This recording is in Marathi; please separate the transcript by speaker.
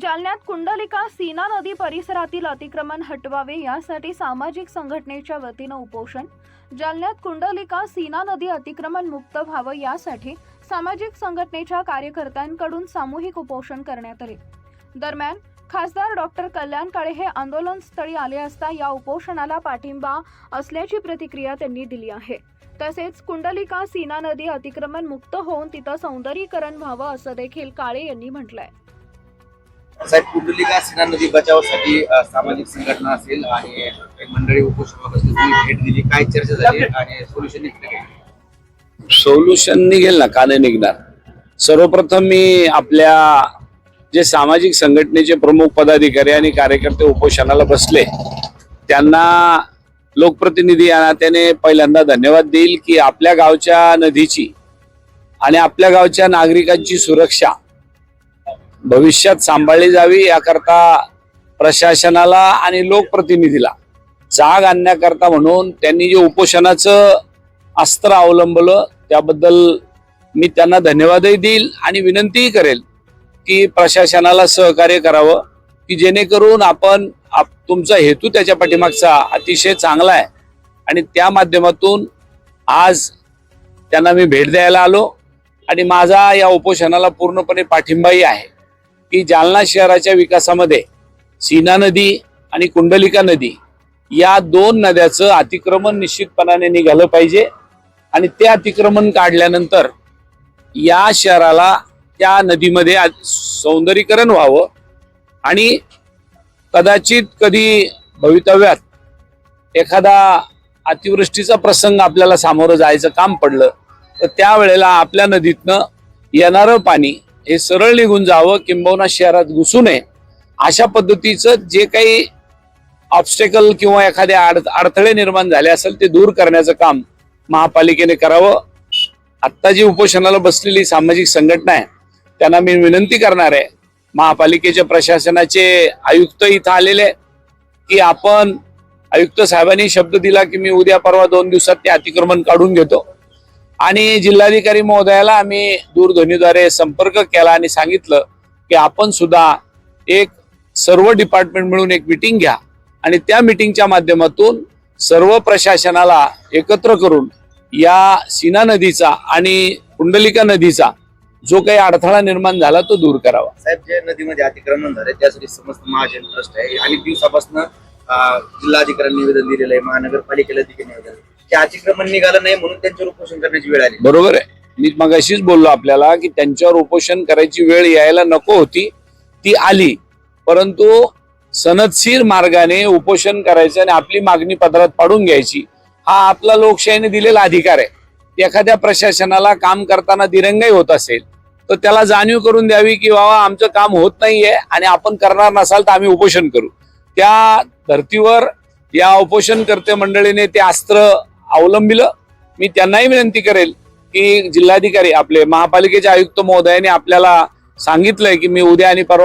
Speaker 1: जालन्यात कुंडलिका सीना नदी परिसरातील अतिक्रमण हटवावे यासाठी सामाजिक संघटनेच्या वतीनं उपोषण. जालन्यात कुंडलिका सीना नदी अतिक्रमण मुक्त व्हावं यासाठी सामाजिक संघटनेच्या कार्यकर्त्यांकडून सामूहिक उपोषण करण्यात आले. दरम्यान खासदार डॉक्टर कल्याण काळे हे आंदोलनस्थळी आले असता या उपोषणाला पाठिंबा असल्याची प्रतिक्रिया त्यांनी दिली आहे. तसेच कुंडलिका सीना नदी अतिक्रमण मुक्त होऊन तिथं सौंदर्यीकरण व्हावं असं देखील काळे यांनी म्हटलंय.
Speaker 2: साहेब कुंडलिका सीना नदी बचावासाठी सामाजिक संघटना असेल आणि मंडळी उपोषणाला बसली तुम्ही भेट दिली. काय चर्चा झाली आणि सोल्युशन
Speaker 3: सोल्युशन निघेल ना का नाही निघणार? सर्वप्रथम मी आपल्या जे सामाजिक संघटनेचे प्रमुख पदाधिकारी आणि कार्यकर्ते उपोषणाला बसले त्यांना लोकप्रतिनिधी या नात्याने पहिल्यांदा धन्यवाद देईल की आपल्या गावच्या नदीची आणि आपल्या गावच्या नागरिकांची सुरक्षा भविष्यात सांभाळली जावी याकरता प्रशासनाला आणि लोकप्रतिनिधीला जाग आणण्याकरता म्हणून त्यांनी जे उपोषणाचं अस्त्र अवलंबलं त्याबद्दल मी त्यांना धन्यवादही देईल आणि विनंतीही करेल की प्रशासनाला सहकार्य करावं की जेणेकरून आपण आप- तुमचा हेतू त्याच्या पाठीमागचा अतिशय चांगला आहे. आणि त्या माध्यमातून आज त्यांना मी भेट द्यायला आलो आणि माझा या उपोषणाला पूर्णपणे पाठिंबाही आहे. की जालना शहराच्या विकासामध्ये सीना नदी आणि कुंडलिका नदी या दोन नद्याचं अतिक्रमण निश्चितपणाने निघालं पाहिजे आणि ते अतिक्रमण काढल्यानंतर या शहराला त्या नदीमध्ये सौंदर्यीकरण व्हावं आणि कदाचित कधी भवितव्यात एखादा अतिवृष्टीचा प्रसंग आपल्याला सामोरं जायचं काम पडलं तर त्यावेळेला आपल्या नदीतनं येणारं पाणी हे सरळ निघून जावं किंबहुना शहरात घुसू नये. अशा पद्धतीचं जे काही ऑब्स्टेकल किंवा एखादे अड अडथळे निर्माण झाले असेल ते दूर करण्याचं काम महापालिकेने करावं. आत्ता जी उपोषणाला बसलेली सामाजिक संघटना आहे त्यांना मी विनंती करणार आहे महापालिकेच्या प्रशासनाचे आयुक्त इथं आलेले की आपण आयुक्त साहेबांनी शब्द दिला की मी उद्या परवा दोन दिवसात ते अतिक्रमण काढून घेतो. आणि जिल्हाधिकारी महोदयाला आम्ही दूरध्वनीद्वारे संपर्क केला आणि सांगितलं की आपण सुद्धा एक सर्व डिपार्टमेंट मिळून एक मिटिंग घ्या. आणि त्या मिटिंगच्या माध्यमातून सर्व प्रशासनाला एकत्र करून या सीना नदीचा आणि कुंडलिका नदीचा जो काही अडथळा निर्माण झाला तो दूर करावा.
Speaker 2: साहेब जे नदीमध्ये अतिक्रमण झाले त्यासाठी समस्त महाजन ट्रस्ट आहे. आणि दिवसापासून जिल्हाधिकाऱ्यांनी निवेदन दिलेलं आहे महानगरपालिकेला देखील निवेदन ते अतिक्रमण निघालं नाही म्हणून त्यांच्यावर उपोषण करण्याची वेळ आली.
Speaker 3: बरोबर आहे. मी मग अशीच बोललो आपल्याला की त्यांच्यावर उपोषण करायची वेळ यायला नको होती. ती आली. परंतु सनदशीर मार्गाने उपोषण करायचं आणि आपली मागणी पदरात पाडून घ्यायची हा आपला लोकशाहीने दिलेला अधिकार आहे. एखाद्या प्रशासनाला काम करताना दिरंगाई होत असेल तर त्याला जाणीव करून द्यावी की बाबा आमचं काम होत नाहीये आणि आपण करणार नसाल तर आम्ही उपोषण करू. त्या धर्तीवर या उपोषणकर्ते मंडळीने ते अस्त्र अवलंबिलं. मी त्यांनाही विनंती करेल की जिल्हाधिकारी आपले महापालिकेचे आयुक्त महोदयाने आपल्याला सांगितलंय की मी उद्या आणि परवा